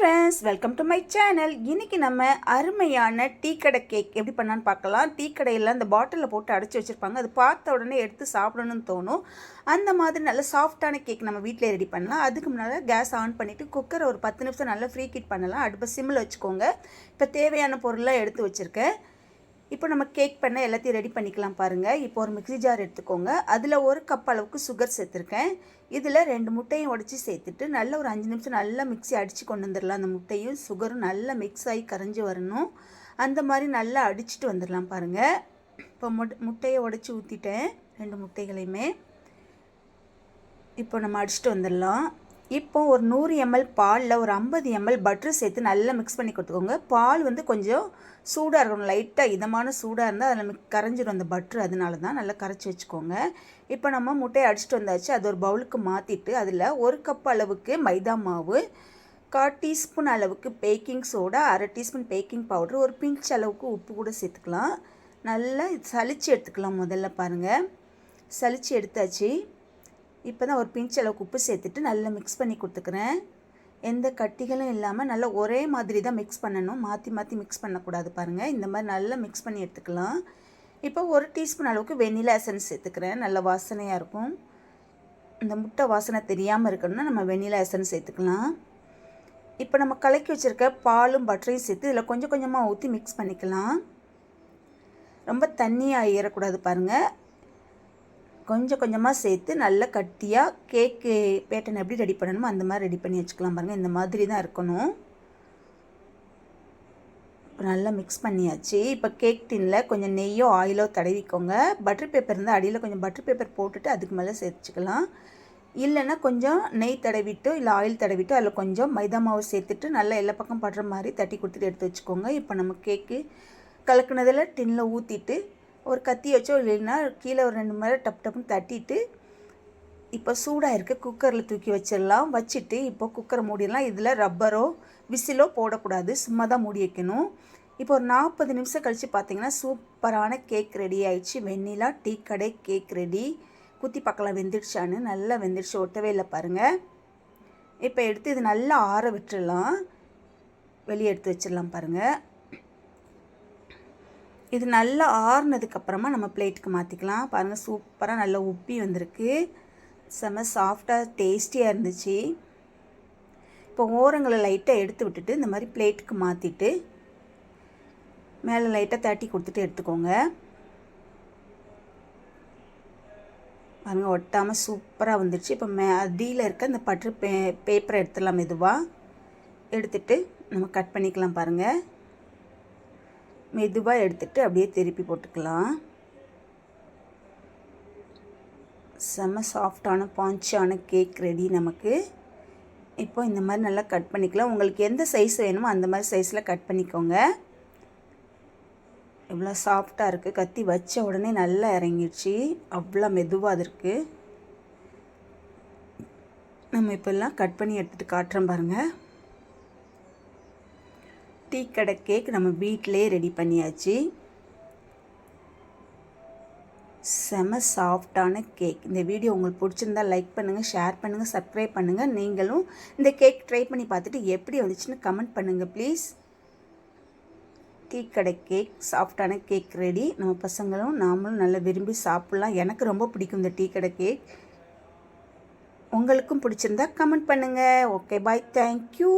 Friends welcome to my channel இன்றைக்கி நம்ம அருமையான டீ கடை கேக் எப்படி பண்ணான்னு பார்க்கலாம். டீ கடையில் அந்த பாட்டிலில் போட்டு அடைச்சி வச்சுருப்பாங்க. அது பார்த்த உடனே எடுத்து சாப்பிடணும்னு தோணும். அந்த மாதிரி நல்ல சாஃப்டான கேக் நம்ம வீட்டில் ரெடி பண்ணலாம். அதுக்கு முன்னால் கேஸ் ஆன் பண்ணிவிட்டு குக்கரை ஒரு பத்து நிமிஷம் நல்லா ஃப்ரீ கிட் பண்ணலாம். அடுப்பை சிம்மில் வச்சுக்கோங்க. இப்போ தேவையான பொருள்லாம் எடுத்து வச்சுருக்கேன். இப்போ நம்ம கேக் பண்ண எல்லாத்தையும் ரெடி பண்ணிக்கலாம் பாருங்கள் இப்போ ஒரு மிக்ஸி ஜார் எடுத்துக்கோங்க. அதில் ஒரு கப் அளவுக்கு சுகர் சேர்த்துருக்கேன். இதில் ரெண்டு முட்டையும் உடச்சி சேர்த்துட்டு நல்ல ஒரு அஞ்சு நிமிஷம் நல்லா மிக்ஸி அடித்து கொண்டு வந்துடலாம். அந்த முட்டையும் சுகரும் நல்லா மிக்ஸ் ஆகி கரைஞ்சி வரணும். அந்த மாதிரி நல்லா அடிச்சுட்டு வந்துடலாம் பாருங்கள் இப்போ முட் முட்டையை உடச்சி ஊற்றிட்டேன் ரெண்டு முட்டைகளையுமே. இப்போ நம்ம அடிச்சுட்டு வந்துடலாம். இப்போ ஒரு நூறு எம்எல் பாலில் ஒரு ஐம்பது எம்எல் பட்ரு சேர்த்து நல்லா மிக்ஸ் பண்ணி கொடுத்துக்கோங்க. பால் வந்து கொஞ்சம் சூடாக இருக்கணும். லைட்டாக இதமான சூடாக இருந்தால் அதில் மிக் கரைஞ்சிடும் அந்த பட்ரு அதனால தான் நல்லா கரைச்சி வச்சுக்கோங்க. இப்போ நம்ம முட்டையை அடிச்சுட்டு வந்தாச்சு. அது ஒரு பவுலுக்கு மாற்றிட்டு அதில் ஒரு கப் அளவுக்கு மைதா மாவு கால் டீஸ்பூன் அளவுக்கு பேக்கிங் சோடா அரை டீஸ்பூன் பேக்கிங் பவுட்ரு ஒரு பிஞ்ச் அளவுக்கு உப்பு கூட சேர்த்துக்கலாம். நல்லா சளிச்சு எடுத்துக்கலாம் முதல்ல பாருங்கள் சளிச்சு எடுத்தாச்சு. இப்போ தான் ஒரு பிஞ்ச் அளவுக்கு உப்பு சேர்த்துட்டு நல்லா மிக்ஸ் பண்ணி கொடுத்துக்கிறேன். எந்த கட்டிகளும் இல்லாமல் நல்லா ஒரே மாதிரி தான் மிக்ஸ் பண்ணணும். மாற்றி மாற்றி மிக்ஸ் பண்ணக்கூடாது பாருங்கள் இந்த மாதிரி நல்லா மிக்ஸ் பண்ணி எடுத்துக்கலாம். இப்போ ஒரு டீஸ்பூன் அளவுக்கு வெண்ணிலா எசன்ஸ் சேர்த்துக்கிறேன். நல்ல வாசனையாக இருக்கும். இந்த முட்டை வாசனை தெரியாமல் இருக்கணும்னா நம்ம வெண்ணிலா எசன்ஸ் சேர்த்துக்கலாம். இப்போ நம்ம கலக்கி வச்சுருக்க பாலும் பட்டரையும் சேர்த்து இதில் கொஞ்சம் கொஞ்சமாக ஊற்றி மிக்ஸ் பண்ணிக்கலாம். ரொம்ப தண்ணியாக ஏறக்கூடாது பாருங்கள் கொஞ்சம் கொஞ்சமாக சேர்த்து நல்லா கட்டியாக கேக்கு பேட்டர்ன் எப்படி ரெடி பண்ணணுமோ அந்த மாதிரி ரெடி பண்ணி வச்சுக்கலாம் பாருங்கள் இந்த மாதிரி தான் இருக்கணும். நல்லா மிக்ஸ் பண்ணியாச்சு. இப்போ கேக் டின்னில் கொஞ்சம் நெய்யோ ஆயிலோ தடவிக்கோங்க. பட்டர் பேப்பர் இருந்தால் அடியில் கொஞ்சம் பட்டர் பேப்பர் போட்டுட்டு அதுக்கு மேலே சேர்த்துக்கலாம். இல்லைன்னா கொஞ்சம் நெய் தடவிட்டோ இல்லை ஆயில் தடவிட்டோ அதில் கொஞ்சம் மைதா மாவு சேர்த்துட்டு நல்லா எல்லா பக்கம் படுற மாதிரி தட்டி கொடுத்துட்டு எடுத்து வச்சுக்கோங்க. இப்போ நம்ம கேக்கு கலக்குனதில் டின்னில் ஊற்றிட்டு ஒரு கத்தி வச்சோ இல்லைன்னா கீழே ஒரு ரெண்டு மணி டப் டப்புன்னு தட்டிட்டு இப்போ சூடாக இருக்க குக்கரில் தூக்கி வச்சிடலாம். வச்சுட்டு இப்போ குக்கரை மூடிடலாம். இதில் ரப்பரோ விசிலோ போடக்கூடாது. சும்மா தான் மூடி வைக்கணும். இப்போ ஒரு நாற்பது நிமிஷம் கழித்து பார்த்தீங்கன்னா சூப்பரான கேக் ரெடி ஆயிடுச்சு. வெண்ணிலா டீ கடை கேக் ரெடி. குத்தி பார்க்கலாம் வெந்துடுச்சான்னு நல்லா வெந்துடுச்சு. ஒட்டவே இல்லை பாருங்கள் இப்போ எடுத்து இது நல்லா ஆற விட்டுடலாம். வெளியே எடுத்து வச்சிடலாம் பாருங்கள் இது நல்லா ஆறுனதுக்கப்புறமா நம்ம பிளேட்டுக்கு மாற்றிக்கலாம் பாருங்கள் சூப்பராக நல்லா உப்பி வந்திருக்கு. செம்ம சாஃப்டாக டேஸ்டியாக இருந்துச்சு. இப்போ ஓரங்களை லைட்டாக எடுத்து விட்டுட்டு இந்த மாதிரி பிளேட்டுக்கு மாற்றிட்டு மேலே லைட்டாக தட்டி கொடுத்துட்டு எடுத்துக்கோங்க. பாருங்கள் ஒட்டாமல் சூப்பராக வந்துடுச்சு இப்போ மே அடியில் இருக்க இந்த பட்டு பே பேப்பரை எடுத்துடலாம் மெதுவாக எடுத்துட்டு நம்ம கட் பண்ணிக்கலாம் பாருங்கள் மெதுவாக எடுத்துகிட்டு அப்படியே திருப்பி போட்டுக்கலாம். செம்ம சாஃப்டான பாஞ்சான கேக் ரெடி நமக்கு. இப்போ இந்த மாதிரி நல்லா கட் பண்ணிக்கலாம். உங்களுக்கு எந்த சைஸ் வேணுமோ அந்த மாதிரி சைஸில் கட் பண்ணிக்கோங்க. எவ்வளோ சாஃப்டாக இருக்குது கத்தி வச்ச உடனே நல்லா இறங்கிடுச்சு. அவ்வளோ மெதுவாக அது இருக்குது நம்ம இப்போல்லாம் கட் பண்ணி எடுத்துகிட்டு காட்டுறோம் பாருங்கள் டீ கடை கேக் நம்ம வீட்டிலே ரெடி பண்ணியாச்சு. செம சாஃப்டான கேக். இந்த வீடியோ உங்களுக்கு பிடிச்சிருந்தா லைக் பண்ணுங்கள் ஷேர் பண்ணுங்கள் சப்ஸ்கிரைப் பண்ணுங்கள் நீங்களும் இந்த கேக் ட்ரை பண்ணி பார்த்துட்டு எப்படி வந்துச்சுன்னு கமெண்ட் பண்ணுங்கள் ப்ளீஸ். டீ கடை கேக் சாஃப்டான கேக் ரெடி. நம்ம பசங்களும் நாமளும் நல்லா விரும்பி சாப்பிட்லாம். எனக்கு ரொம்ப பிடிக்கும் இந்த டீ கடை கேக். உங்களுக்கும் பிடிச்சிருந்தா கமெண்ட் பண்ணுங்கள் ஓகே பாய். தேங்க்யூ.